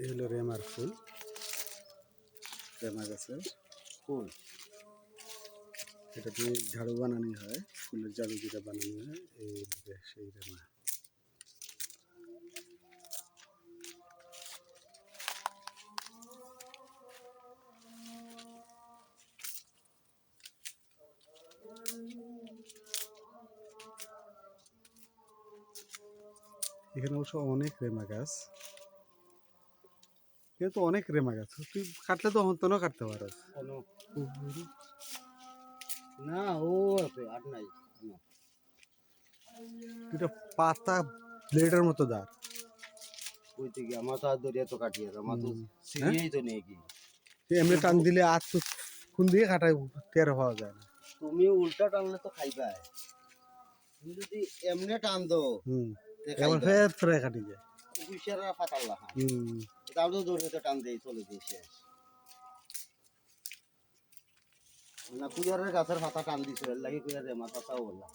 এই হলো রেমার ফুল। রেমা গাছের ফুল। এটা দিয়ে ঝাড়ু বানানো হয় ফুলের ঝাড়ু যেটা বানানো হয় এই সেই রেমা এখানে অবশ্য অনেক রেমা গাছ। এখানে তো অনেক রেমা গাছ তুই কাটলে তো অন্তনও কাটতে পারস। কোনো? না ও আছে আর নাই। দুটা পাতা ব্লেডের মতো দাঁড় ওই থেকে আমার তো আর দরিয়া তো কাটিয়ে আমার তো। সিরিয়াই তো নেই কি। এমনি টান দিলে আর তো কোন দিকে কাটায় টের পাওয়া যায় না। তুমি উল্টা টানলে তো খাই খাইবা। তুমি যদি এমনি টান দো হুম। এবার। ফের ফেরে কাটি যায়। পুলিশেরা ফাটাল্লা হুম। তাও তো তো টান দেই, চলে দিয়ে শেষ। না কুয়ারের গাছের পাতা টান দিছে, এর লাগে কুয়ারের মাথাটাও বললাম।